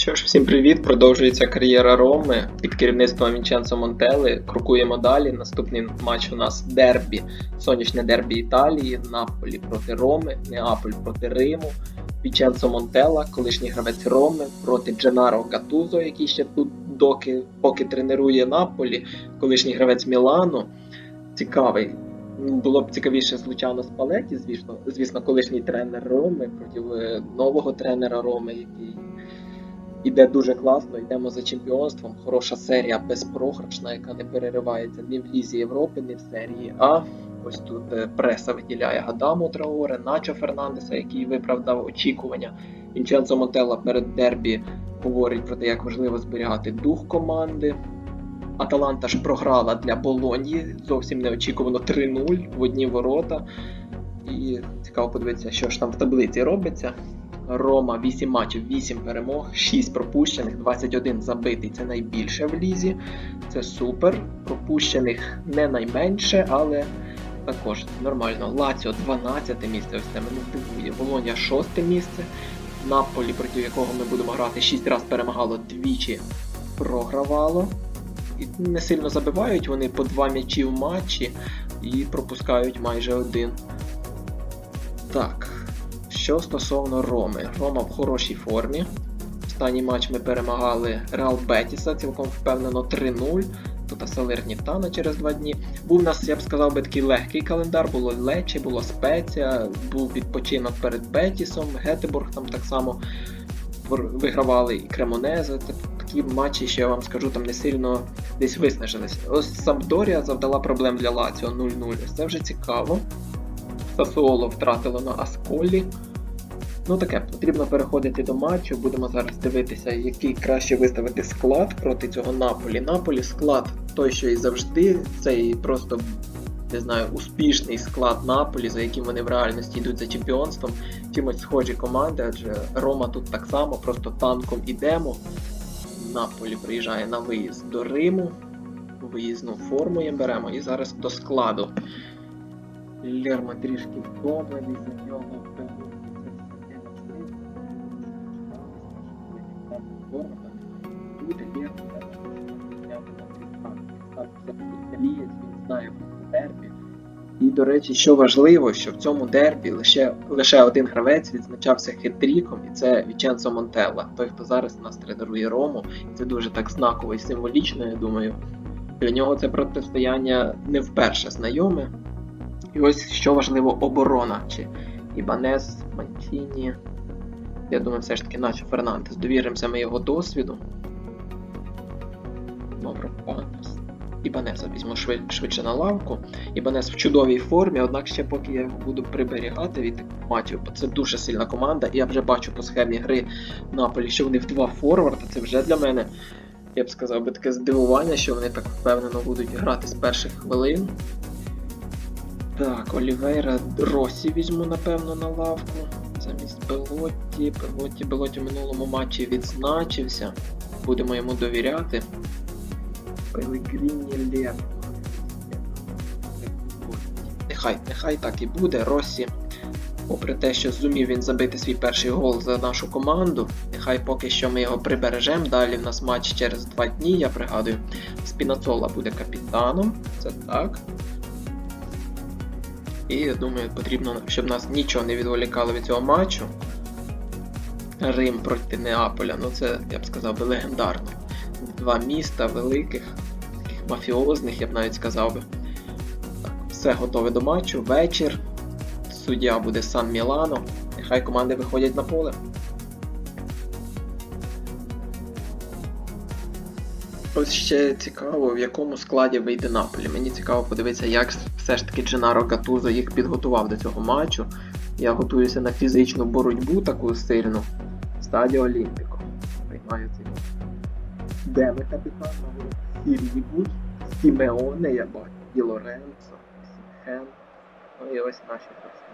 Що ж, всім привіт! Продовжується кар'єра Роми під керівництвом Вінченцо Монтели. Крокуємо далі. Наступний матч у нас дербі, сонячне дербі Італії, Наполі проти Роми, Неаполь проти Риму, Вінченцо Монтела, колишній гравець Роми, проти Дженаро Гатузо, який ще тут доки поки тренує Наполі, колишній гравець Мілану. Цікавий. Було б цікавіше з Лучано Спалеті, звісно, звісно, колишній тренер Роми проти е, нового тренера Роми, який іде дуже класно, йдемо за чемпіонством. Хороша серія безпрограшна, яка не переривається ні в Лізі Європи, ні в серії А. Ось тут е, преса виділяє Гадаму Траоре, Начо Фернандеса, який виправдав очікування. Вінченцо Монтелла перед дербі говорить про те, як важливо зберігати дух команди. Аталанта ж програла для Болоньї зовсім неочікувано 3-0 в одні ворота. І цікаво подивитися, що ж там в таблиці робиться. Рома 8 матчів, 8 перемог, 6 пропущених, 21 забитий. Це найбільше в лізі. Це супер. Пропущених не найменше, але також нормально. Лаціо 12 місце, ось це мене дивує. Волоня 6 місце. Наполі, проти якого ми будемо грати, 6 разів перемагало, двічі програвало. І не сильно забивають вони по 2 м'ячі в матчі і пропускають майже один. Так. Що стосовно Роми, Рома в хорошій формі. Останній матч ми перемагали Реал Бетіса, цілком впевнено 3-0. Тут Салернітана через два дні. Був у нас, я б сказав, би такий легкий календар, було Лечі, було Спеція, був відпочинок перед Бетісом, Гетеборг там так само вигравали і Кремонезе. Такі матчі, що я вам скажу, там не сильно десь виснажилися. Ось Сампдорія завдала проблем для Лаціо 0-0. Це вже цікаво. Сасуоло втратило на Асколі. Ну таке, потрібно переходити до матчу. Будемо зараз дивитися, який краще виставити склад проти цього Наполі. Наполі склад той, що і завжди, цей просто не знаю, успішний склад Наполі, за яким вони в реальності йдуть за чемпіонством. Чимось схожі команди, адже Рома тут так само, просто танком ідемо. Наполі приїжджає на виїзд до Риму. Виїзну форму їм беремо і зараз до складу. Лерма трішки втомлений за нього. Буде італієць, він знає дербі. І, до речі, що важливо, що в цьому дербі лише лише один гравець відзначався хитріком, і це Віченцо Монтелла, той, хто зараз у нас тренує Рому. І це дуже так знаково і символічно, я думаю. Для нього це протистояння не вперше знайоме. І ось що важливо, оборона. Чи Ібанес, Мантіні. Я думаю, все ж таки наче Фернандес. Довіримося ми його досвіду. Добре, Мавропанес. Ібанеса візьму швидше на лавку. Ібанес в чудовій формі, однак ще поки я його буду приберігати від матів, бо це дуже сильна команда. І я вже бачу по схемі гри Наполі, що вони в два форварда. Це вже для мене, я б сказав, би таке здивування, що вони так впевнено будуть грати з перших хвилин. Так, Олівейра Росі візьму, напевно, на лавку. Замість Белотті. Белотті, Белотті в минулому матчі відзначився. Будемо йому довіряти. Пелегріні Лєв. Нехай, нехай так і буде. Росі, попри те, що зумів він забити свій перший гол за нашу команду, нехай поки що ми його прибережемо. Далі в нас матч через два дні, я пригадую. Спінацола буде капітаном. Це так. І я думаю, потрібно, щоб нас нічого не відволікало від цього матчу. Рим проти Неаполя, ну це, я б сказав би, легендарно. Два міста великих, таких мафіозних, я б навіть сказав би. Все готове до матчу. Вечір. Суддя буде Сан Мілано. Нехай команди виходять на поле. Ось ще цікаво, в якому складі вийде Наполі. Мені цікаво подивитися, як все ж таки Дженаро Гатузо їх підготував до цього матчу. Я готуюся на фізичну боротьбу таку сильну. Стадіо Олімпіко. Приймаю цей. Де ми капітан? Сірігут, Сімеоне, я бачу, Ді Лоренцо, Сімхен. Ну і ось наші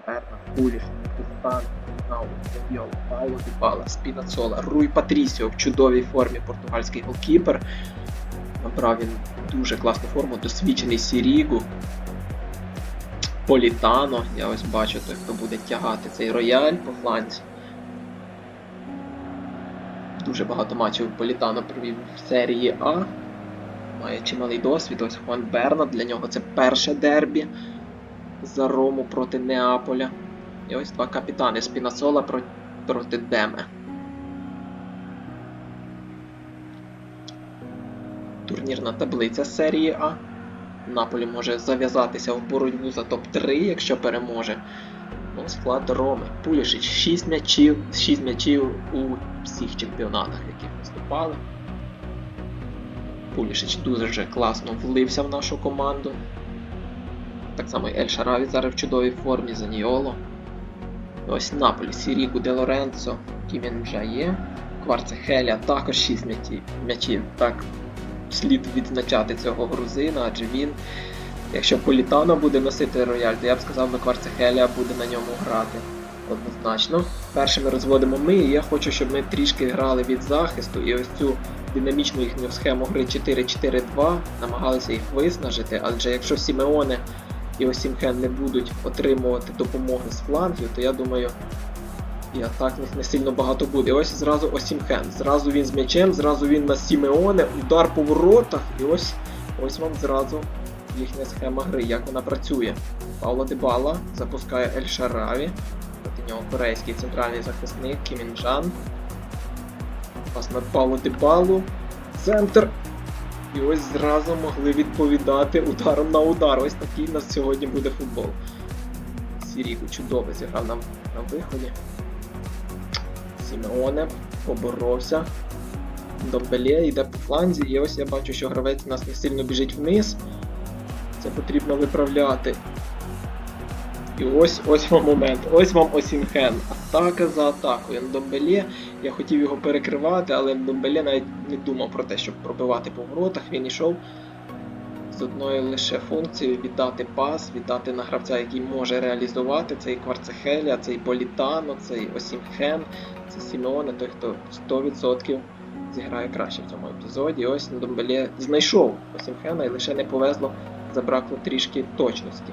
Берна, Куліш, Кристан, Нау, Завіол, Пауло Дібала, Спінацола, Руй Патрісіо в чудовій формі португальський голкіпер. Набрав він дуже класну форму, досвідчений Сірігу. Політано, я ось бачу той, хто буде тягати цей рояль по фланці. Дуже багато матчів Політано провів в серії А. Має чималий досвід. Ось Хуан Бернат. Для нього це перше дербі за Рому проти Неаполя. І ось два капітани Спінасола про- проти Деме. Турнірна таблиця серії А. Наполі може зав'язатися в боротьбу за топ-3, якщо переможе. Ну, склад Роми. Пулішич 6 м'ячів, 6 м'ячів у всіх чемпіонатах, в яких виступали. Пулішич дуже класно влився в нашу команду. Так само Ель Шараві зараз в чудовій формі, Заніоло. Ось Наполі, Сіріку, Де Лоренцо, він вже є. Кварцехеля також 6 м'ячів. м'ячів. Так, слід відзначати цього грузина, адже він, якщо Політано буде носити рояль, то я б сказав, би Кварцехеля буде на ньому грати. Однозначно. Першими розводимо ми, і я хочу, щоб ми трішки грали від захисту і ось цю динамічну їхню схему гри 4-4-2 намагалися їх виснажити, адже якщо Сімеоне і Осімхен не будуть отримувати допомоги з флангів, то я думаю, і атак не сильно багато буде. Ось зразу Осімхен. Зразу він з м'ячем, зразу він на Сімеоне, удар по воротах, і ось, ось вам зразу їхня схема гри, як вона працює. Пауло Дебала запускає Ель Шараві. Проти нього корейський центральний захисник Кімінджан. Пас на Пауло Дебалу. Центр. І ось зразу могли відповідати ударом на удар. Ось такий у нас сьогодні буде футбол. Сіріку чудово зіграв нам на виході. Сімеоне поборовся. Домбелє йде по фланзі, і ось я бачу, що гравець у нас не сильно біжить вниз. Це потрібно виправляти. І ось ось вам момент. Ось вам Осімхен. Атака за атакою. Домбелє. Я хотів його перекривати, але Домбелє навіть не думав про те, щоб пробивати по воротах. Він йшов з одною лише функцією віддати пас, віддати на гравця, який може реалізувати цей Кварцехеля, цей Політано, цей Осімхен, це Сімеоне, той, хто 100% зіграє краще в цьому епізоді. Ось Домбелє знайшов Осімхена і лише не повезло, забракло трішки точності.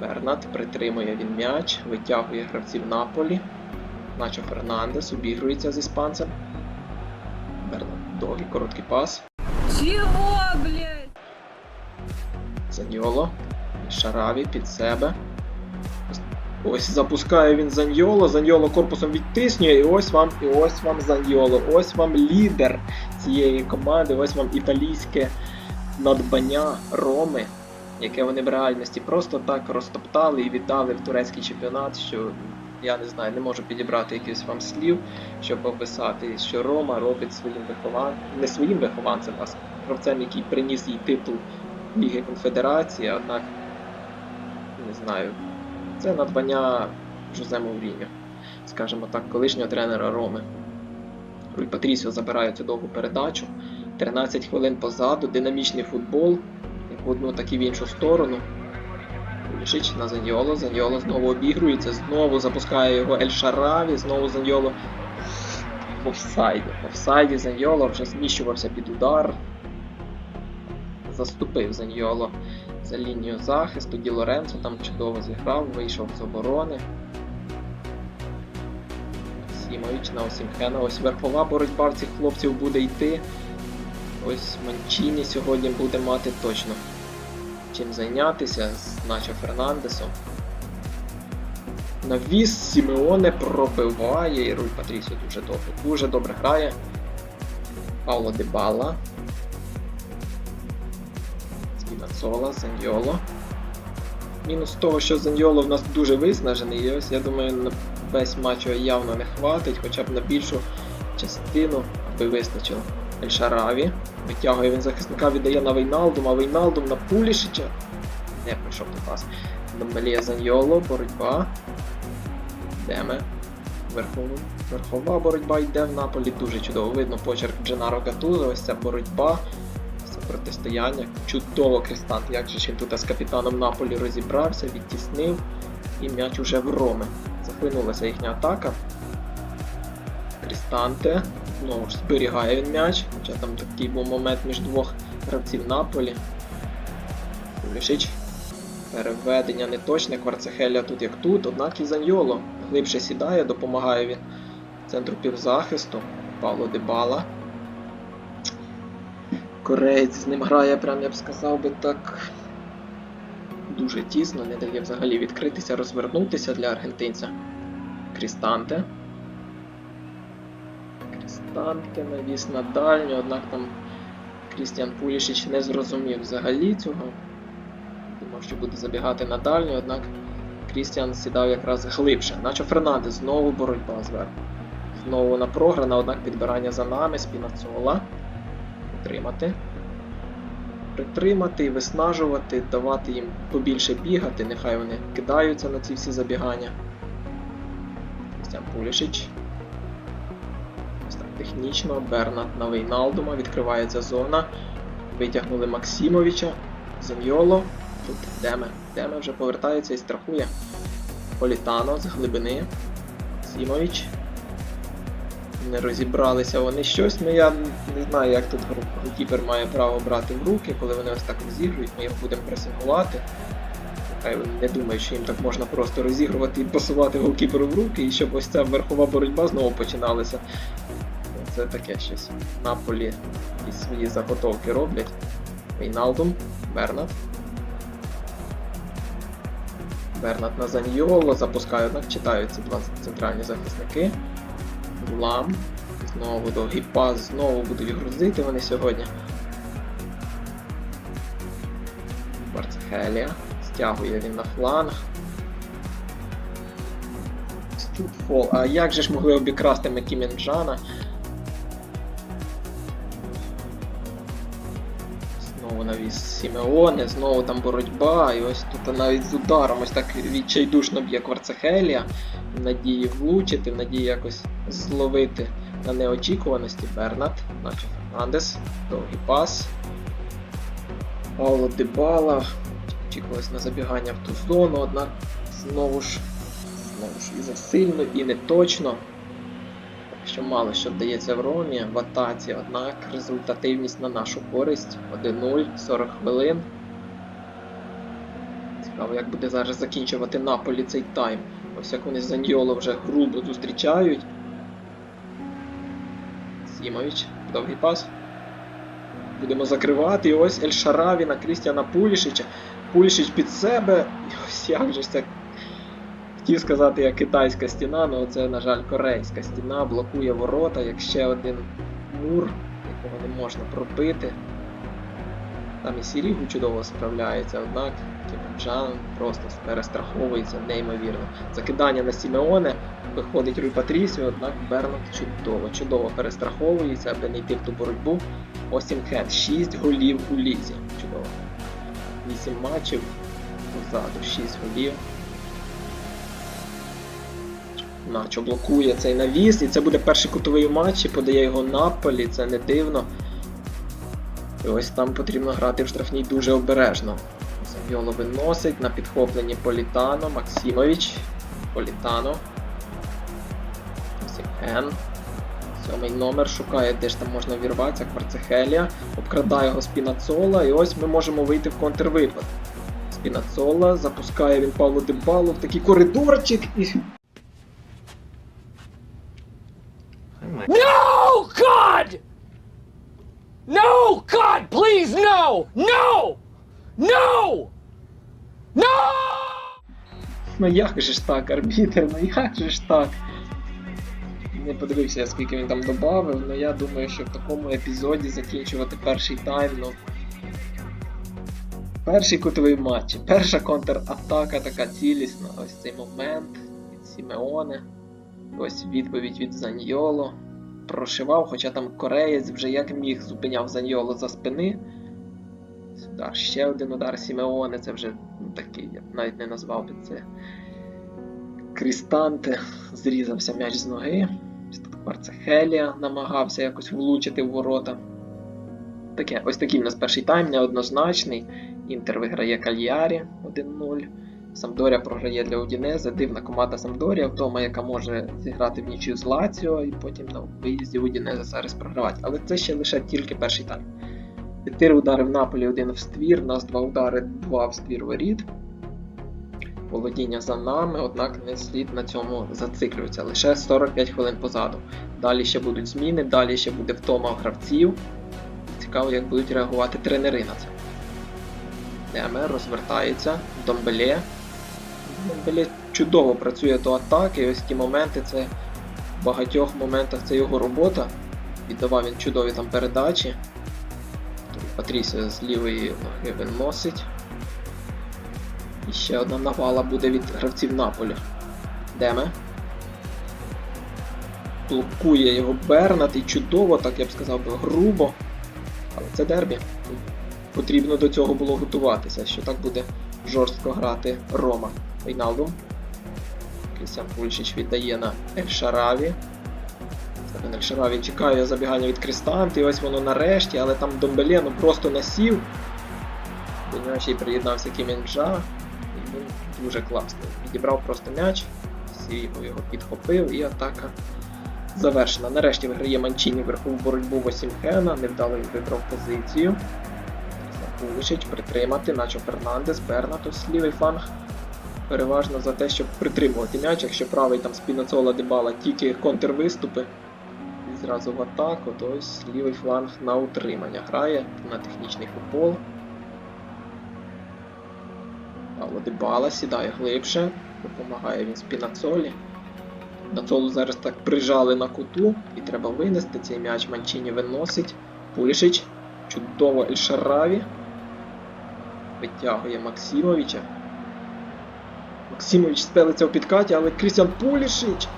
Бернат притримує він м'яч, витягує гравців Наполі. Начо Фернандес обігрується з іспанцем. Бернат довгий короткий пас. Чего, блядь? Заньоло. Шараві під себе. Ось запускає він Заньоло. Заньоло корпусом відтиснює. І ось вам, і ось вам Заньоло. Ось вам лідер цієї команди. Ось вам італійське надбання Роми, яке вони в реальності просто так розтоптали і віддали в турецький чемпіонат, що я не знаю, не можу підібрати якихось вам слів, щоб описати, що Рома робить своїм вихованцем, не своїм вихованцем, а гравцем, який приніс їй титул Ліги Конфедерації, однак, не знаю, це надбання Жозе Мourinho, скажімо так, колишнього тренера Роми. Руй Патрісіо забирає цю довгу передачу. 13 хвилин позаду, динамічний футбол, в одну, так і в іншу сторону. Пулішич на Заньоло, Заньоло знову обігрується, знову запускає його Ель Шараві, знову Заньоло в офсайді. В офсайді Заньоло вже зміщувався під удар. Заступив Заньоло за лінію захисту. Ді Лоренцо там чудово зіграв, вийшов з оборони. Сімович на Осімхена. Ось верхова боротьба в цих хлопців буде йти. Ось Манчіні сьогодні буде мати точно чим зайнятися з Начо Фернандесом. Навіс Сімеоне пробиває і Руй Патрісіо дуже добре. Дуже добре грає. Пауло Дебала. Спінацола, Заньоло. Мінус того, що Заньоло в нас дуже виснажений, і ось я думаю, на весь матч його явно не хватить, хоча б на більшу частину, аби вистачило. Ельшараві. Витягує він захисника, віддає на Вейналдум, а Вейналдум на Пулішича. Не пройшов той пас. Домбелія Заньоло, боротьба. Деме. Верхова, верхова боротьба йде в Наполі. Дуже чудово. Видно почерк Дженаро Гатузо. Ось ця боротьба. Це протистояння. Чудово Кристант. Як же він тут з капітаном Наполі розібрався, відтіснив. І м'яч уже в Роми. Захлинулася їхня атака. Крістанте. Ж зберігає він м'яч. Хоча там такий був момент між двох гравців Наполі. Пулішич. Переведення не точне, Кварцехеля тут як тут, однак і Заньоло глибше сідає, допомагає він центру півзахисту. Павло Дебала. Кореєць з ним грає, прям я б сказав би так. Дуже тісно, не дає взагалі відкритися, розвернутися для аргентинця. Крістанте. Крістанте навіс на дальню, однак там Крістіан Пулішич не зрозумів взагалі цього. Думав, що буде забігати на дальню, однак Крістіан сідав якраз глибше. Наче Фернандес, знову боротьба зверху. Знову на програна, однак підбирання за нами, спінацола. Притримати. Притримати виснажувати, давати їм побільше бігати, нехай вони кидаються на ці всі забігання. Крістіан Пулішич. Ось так технічно. Бернат на Вейналдума. Відкривається зона. Витягнули Максимовича. Зеньоло. Тут Деме. Деме вже повертається і страхує. Політано з глибини. Сімович. Не розібралися вони щось, ну я не знаю, як тут голкіпер має право брати в руки, коли вони ось так розігрують, ми їх будемо пресингувати. Вони не думають, що їм так можна просто розігрувати і пасувати голкіперу в руки, і щоб ось ця верхова боротьба знову починалася. Це таке щось. Наполі і свої заготовки роблять. Вейналдум, Бернат. Бернат на Заньйоло запускає, однак читають ці два центральні захисники. Лам. Знову довгий пас, знову будуть грузити вони сьогодні. Барцхелія. Стягує він на фланг. Студфол. А як же ж могли обікрасти Мекіменджана? Знову навіс Сімеоне, знову там боротьба, і ось тут навіть з ударом ось так відчайдушно б'є Кварцехелія, в надії влучити, в надії якось зловити на неочікуваності Бернат, наче Фернандес, довгий пас. Пауло Дебала. Очікувалось на забігання в ту зону, однак знову ж знову ж і засильно, і не точно. Що мало що вдається в Ромі в атаці, однак результативність на нашу користь 1-0, 40 хвилин. Цікаво, як буде зараз закінчувати Наполі цей тайм. Ось як вони Заньйоло вже грубо зустрічають. Сімович, довгий пас. Будемо закривати. І ось Ель Шараві на Крістіана Пулішича. Пулішич під себе. Ось як же це. Хотів сказати, як китайська стіна, але це, на жаль, корейська стіна блокує ворота, як ще один мур, якого не можна пробити. Там і Сірігу чудово справляється, однак Кімджан просто перестраховується неймовірно. Закидання на Сімеоне, виходить Руй Патрісіо, однак Бернат чудово, чудово перестраховується, аби не йти в ту боротьбу. Остін Хед, 6 голів у лізі. Чудово. 8 матчів позаду, 6 голів. Начо блокує цей навіс, і це буде перший кутовий матч, і подає його Наполі, це не дивно. І ось там потрібно грати в штрафній дуже обережно. Савіоло виносить на підхопленні Політано, Максимович. Політано. Ен. Сьомий номер шукає, де ж там можна вірватися, Кварцехелія. Обкрадає його Спінацола, і ось ми можемо вийти в контрвипад. Спінацола, запускає він Павло Дебалу в такий коридорчик і. No, God! No, God, please, no! No! No! No! Ну як же ж так, арбітер, ну як же ж так? Не подивився, скільки він там додав, але я думаю, що в такому епізоді закінчувати перший тайм, ну. Перший кутовий матч, перша контратака така цілісна. Ось цей момент від Сімеоне. Ось відповідь від Заньйоло. Прошивав, хоча там кореєць вже як міг зупиняв Заньйоло за спини. Удар, ще один удар Сімеоне, це вже ну, такий, я навіть не назвав би це. Крістанте зрізався м'яч з ноги. Кварцехелія намагався якось влучити в ворота. Таке, ось такий в нас перший тайм, неоднозначний. Інтер виграє Кальярі 1-0. Самдорія програє для Удінезе. Дивна команда Самдорія вдома, яка може зіграти в нічию з Лаціо і потім на виїзді Удінезе зараз програвати. Але це ще лише тільки перший тайм. Чотири удари в Наполі, один в ствір, у нас два удари, два в ствір воріт. Володіння за нами, однак не слід на цьому зациклюватися. Лише 45 хвилин позаду. Далі ще будуть зміни, далі ще буде втома гравців. Цікаво, як будуть реагувати тренери на це. Деме розвертається. Домбеле. Домбеле чудово працює до атаки. Ось ті моменти, це в багатьох моментах це його робота. Віддавав він чудові там передачі. Тут з лівої ноги виносить. І ще одна навала буде від гравців Наполі. Деме. Блокує його Бернат і чудово, так я б сказав би, грубо. Але це дербі. Потрібно до цього було готуватися, що так буде жорстко грати Рома. Вейналдум. Крістіан Пульшич віддає на Ель-Шараві. Стефан Ель-Шараві чекає забігання від Кристанти, і ось воно нарешті, але там Домбеле ну просто насів. До нього ще й приєднався Кімінджа. Дуже класно. Відібрав просто м'яч, Сіріго його підхопив і атака завершена. Нарешті виграє Манчіні вверху боротьбу Восімхена, невдало він вибрав позицію. Пулишич притримати, наче Фернандес, Бернатус, лівий фланг. Переважно за те, щоб притримувати м'яч, якщо правий там Спіноцола Дебала тільки контрвиступи і зразу в атаку, то ось лівий фланг на утримання грає на технічний футбол. Павло Дебала сідає глибше, допомагає він Спінацолі. Нацолу зараз так прижали на куту і треба винести цей м'яч Манчині виносить. Пулішич. Чудово Ельшараві. Витягує Максимовича. Максимович спелиться в підкаті, але Крістіан Пулішич!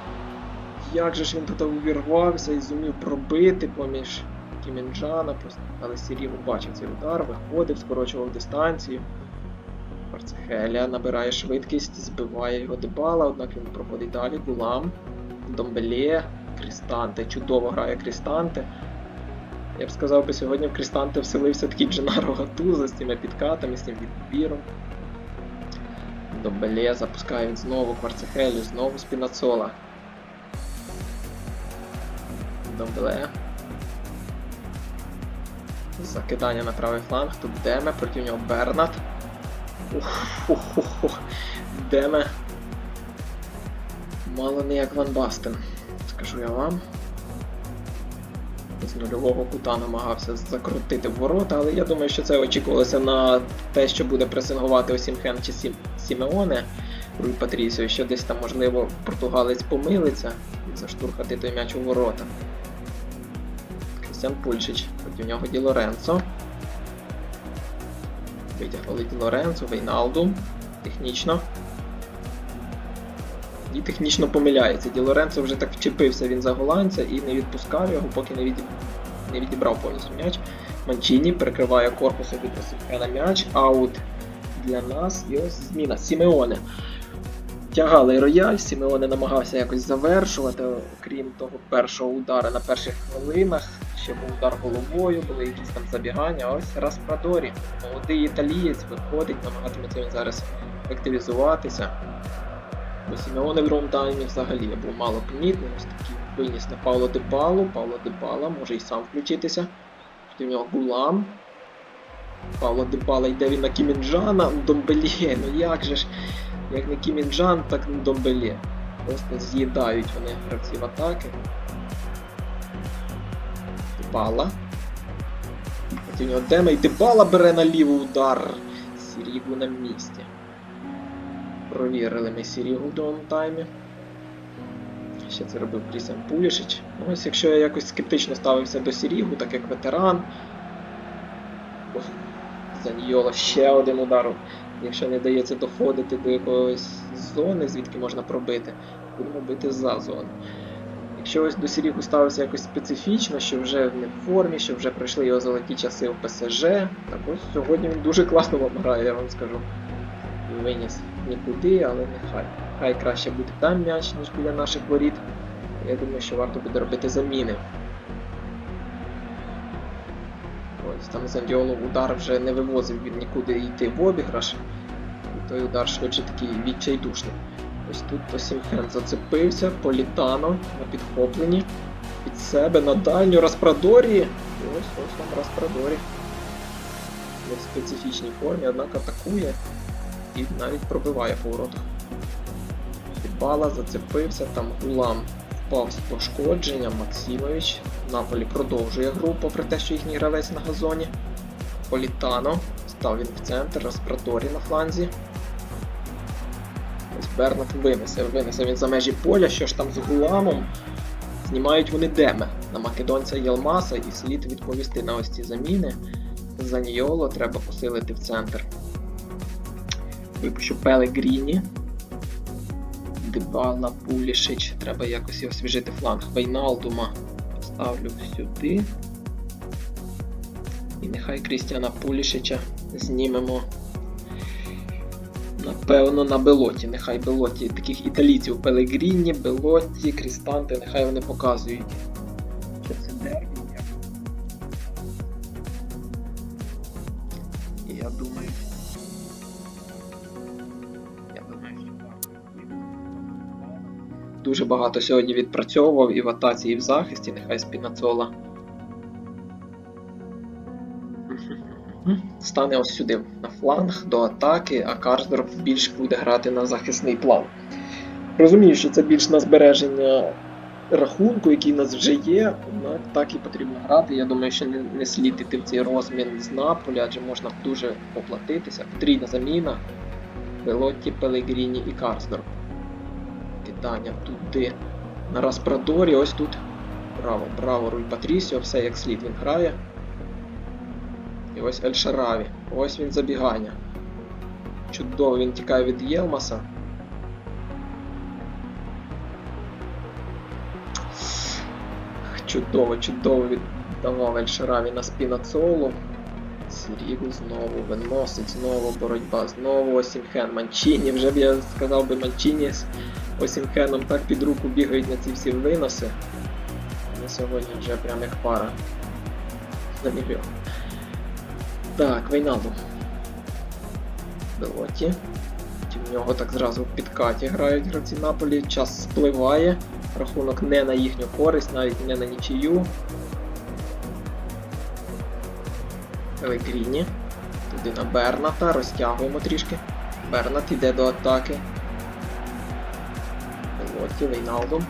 Як же ж він туди увірвався і зумів пробити поміж Кімінджана, але Сірігу бачив цей удар, виходив, скорочував дистанцію. Марцехеля набирає швидкість, збиває його дебала, однак він проходить далі. Гулам, Домбелє, Крістанте. Чудово грає Крістанте. Я б сказав би, сьогодні в Крістанте вселився такий Дженаро Гатуза з цими підкатами, з цим відбіром. Домбелє запускає він знову Кварцехелю, знову Спінацола. Домбеле. Закидання на правий фланг. Тут Деме, проти нього Бернат. Ух, ух. Деме. Мало не як Ван Бастен, скажу я вам. З нульового кута намагався закрутити ворота, але я думаю, що це очікувалося на те, що буде пресингувати Осімхен чи Сім... Сімеоне Руй Патрісіо, що десь там, можливо, португалець помилиться і заштурхати той м'яч у ворота. Крістіан Пульшич, проти нього Ді Лоренцо. Витягнули Ді Лоренцо, Вейналду. Технічно. І технічно помиляється. Ді Лоренцо вже так вчепився він за голландця і не відпускав його, поки не, відіб... не відібрав повністю м'яч. Манчіні перекриває корпусом від на м'яч. Аут для нас. І ось зміна. Сімеоне. Тягали рояль, Сімеоне намагався якось завершувати, окрім того першого удара на перших хвилинах. Ще був удар головою, були якісь там забігання. А ось Распрадорі. Молодий італієць виходить, намагатиметься він зараз активізуватися. Бо Сімеоне в другому таймі взагалі був мало помітний. Ось такий виніс на Павло Депалу. Павло Депала може і сам включитися. Проти нього Гулам. Павло Депала йде він на Кімінджана. Домбелє. Ну як же ж, як не Кімінджан, так не Домбелє. Просто з'їдають вони гравців атаки. Депала. Проти нього Деме і Депала бере на лівий удар. Сірігу на місці. Провірили ми Сірігу в другому таймі. Ще це робив Крістіан Пулішич. Ну, ось якщо я якось скептично ставився до Сірігу, так як ветеран. Заньйола ще один удар. Якщо не дається доходити до якоїсь зони, звідки можна пробити, будемо бити за зону. Якщо ось до Сірігу ставився якось специфічно, що вже не в формі, що вже пройшли його золоті часи в ПСЖ, так ось сьогодні він дуже класно вам грає, я вам скажу. Виніс нікуди, але нехай. Хай краще буде там м'яч, ніж біля наших воріт. Я думаю, що варто буде робити заміни. Ось там Зандіолов удар вже не вивозив він нікуди йти в обіграш. І той удар швидше такий відчайдушний. Ось тут Осімхен зацепився, Політано на підхопленні. Під себе на дальню Распрадорі. Ось ось вам Распрадорі. Не в специфічній формі, однак атакує. і навіть пробиває по воротах. Зацепився, там Гулам впав з пошкодженням, Максимович. Наполі продовжує гру, попри те, що їхній гравець на газоні. Політано. Став він в центр, Распраторі на фланзі. Ось Бернат винесе, винесе він за межі поля, що ж там з Гуламом. Знімають вони деме на македонця Єлмаса і слід відповісти на ось ці заміни. Заньйоло треба посилити в центр. Випущу Пелегріні. Дебала, Пулішич. Треба якось освіжити фланг. Вейналдума поставлю сюди. І нехай Крістіана Пулішича знімемо. Напевно, на Белоті. Нехай Белоті таких італійців Пелегріні, Белоті, Крістанти, нехай вони показують. Дуже багато сьогодні відпрацьовував і в атаці, і в захисті, нехай Спінацола. Стане ось сюди на фланг до атаки, а Карсдорп більш буде грати на захисний план. Розумію, що це більш на збереження рахунку, який у нас вже є, однак так і потрібно грати. Я думаю, що не, не слід іти в цей розмін з Наполі, адже можна дуже поплатитися. Потрійна заміна. Белотті, Пелегріні і Карсдорп. Кидання туди. На Распрадорі, ось тут. Браво, браво, Руй Патрісіо, все як слід він грає. І ось Ель Шараві. Ось він забігання. Чудово, він тікає від Єлмаса. Чудово, чудово віддавав Ель Шараві на Спінацолу. Сірігу знову виносить, знову боротьба, знову Осімхен. Манчіні, вже б я сказав би Манчіні з Осімхеном так під руку бігають на ці всі виноси. На сьогодні вже прям як пара. На мільйон. Так, Вейналду. Белоті. В нього так зразу в підкаті грають гравці Наполі. Час спливає. Рахунок не на їхню користь, навіть не на нічию. Пелегріні. Туди на Берната. Розтягуємо трішки. Бернат йде до атаки. Белоті, Вейналдум.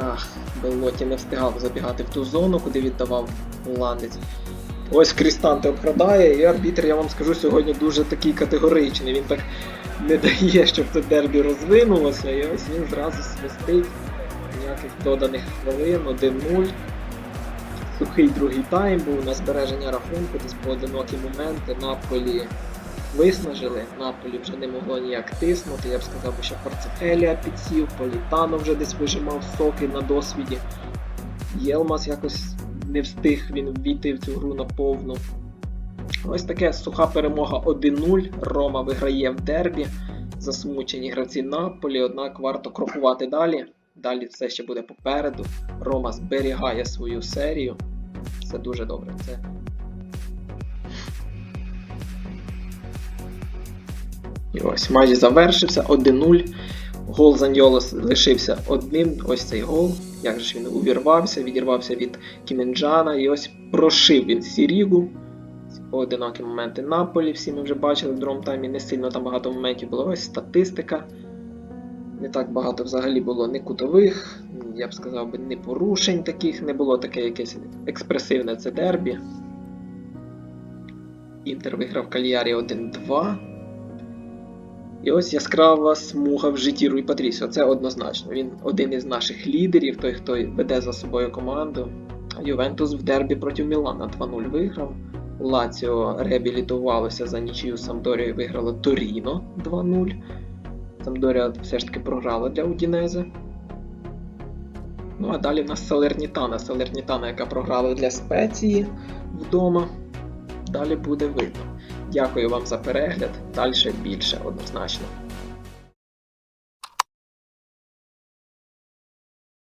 Ах, Белоті не встигав забігати в ту зону, куди віддавав голландець. Ось Крістанте обкрадає, і арбітр, я вам скажу, сьогодні дуже такий категоричний. Він так не дає, щоб це дербі розвинулося, і ось він зразу свистить. Ніяких доданих хвилин, 1-0. Сухий другий тайм був на збереження рахунку, десь поодинокі моменти. Наполі виснажили, Наполі вже не могло ніяк тиснути. Я б сказав, що Фарцефелія підсів, Політано вже десь вижимав соки на досвіді. Єлмас якось не встиг він ввійти в цю гру наповну. Ось таке суха перемога 1-0. Рома виграє в дербі. Засмучені гравці Наполі, однак варто крокувати далі. Далі все ще буде попереду. Рома зберігає свою серію. Це дуже добре. Це... І ось матч завершився 1-0. Гол Заньолос лишився одним. Ось цей гол. Як же ж він увірвався, відірвався від Кіменджана і ось прошив він Сірігу. Поодинокі моменти Наполі, всі ми вже бачили в другому таймі, не сильно там багато моментів було. Ось статистика. Не так багато взагалі було ні кутових, я б сказав би, ні порушень таких, не було таке якесь експресивне це дербі. Інтер виграв Кальярі 1-2. І ось яскрава смуга в житті Руй Патрісіо. Це однозначно. Він один із наших лідерів, той, хто веде за собою команду. Ювентус в дербі проти Мілана 2-0 виграв. Лаціо реабілітувалося за нічию і виграла Торіно 2-0. Самдорія все ж таки програла для Удінези. Ну а далі в нас Салернітана. Салернітана, яка програла для спеції вдома. Далі буде видно. Дякую вам за перегляд. Далі більше однозначно.